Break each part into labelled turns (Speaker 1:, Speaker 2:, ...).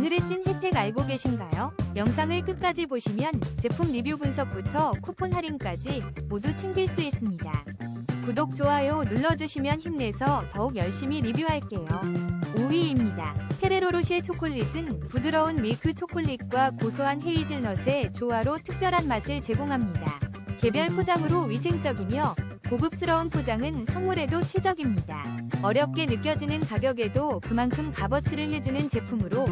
Speaker 1: 오늘의 찐 혜택 알고 계신가요? 영상을 끝까지 보시면 제품 리뷰 분석부터 쿠폰 할인까지 모두 챙길 수 있습니다. 구독, 좋아요 눌러주시면 힘내서 더욱 열심히 리뷰할게요. 5위입니다. 페레로 로시의 초콜릿은 부드러운 밀크 초콜릿과 고소한 헤이즐넛의 조화로 특별한 맛을 제공합니다. 개별 포장으로 위생적이며 고급스러운 포장은 선물에도 최적입니다. 어렵게 느껴지는 가격에도 그만큼 값어치를 해주는 제품으로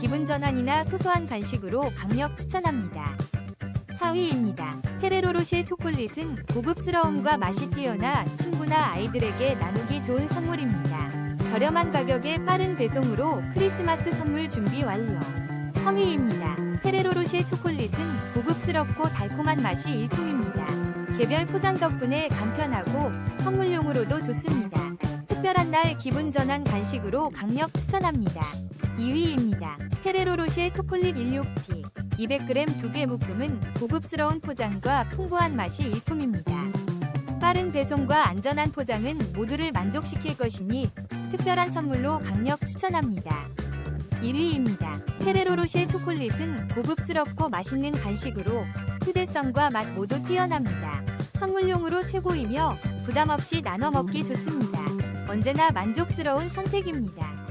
Speaker 1: 기분 전환이나 소소한 간식으로 강력 추천합니다. 4위입니다. 페레로로시의 초콜릿은 고급스러움과 맛이 뛰어나 친구나 아이들에게 나누기 좋은 선물입니다. 저렴한 가격에 빠른 배송으로 크리스마스 선물 준비 완료. 3위입니다. 페레로로시의 초콜릿은 고급스럽고 달콤한 맛이 일품입니다. 개별 포장 덕분에 간편하고 선물용으로도 좋습니다. 특별한 날 기분 전환 간식으로 강력 추천합니다. 2위입니다. 페레로로시의 초콜릿 16P 200g 2개 묶음은 고급스러운 포장과 풍부한 맛이 일품입니다. 빠른 배송과 안전한 포장은 모두를 만족시킬 것이니 특별한 선물로 강력 추천합니다. 1위입니다. 페레로로시의 초콜릿은 고급스럽고 맛있는 간식으로 휴대성과 맛 모두 뛰어납니다. 선물용으로 최고이며 부담 없이 나눠 먹기 좋습니다. 언제나 만족스러운 선택입니다.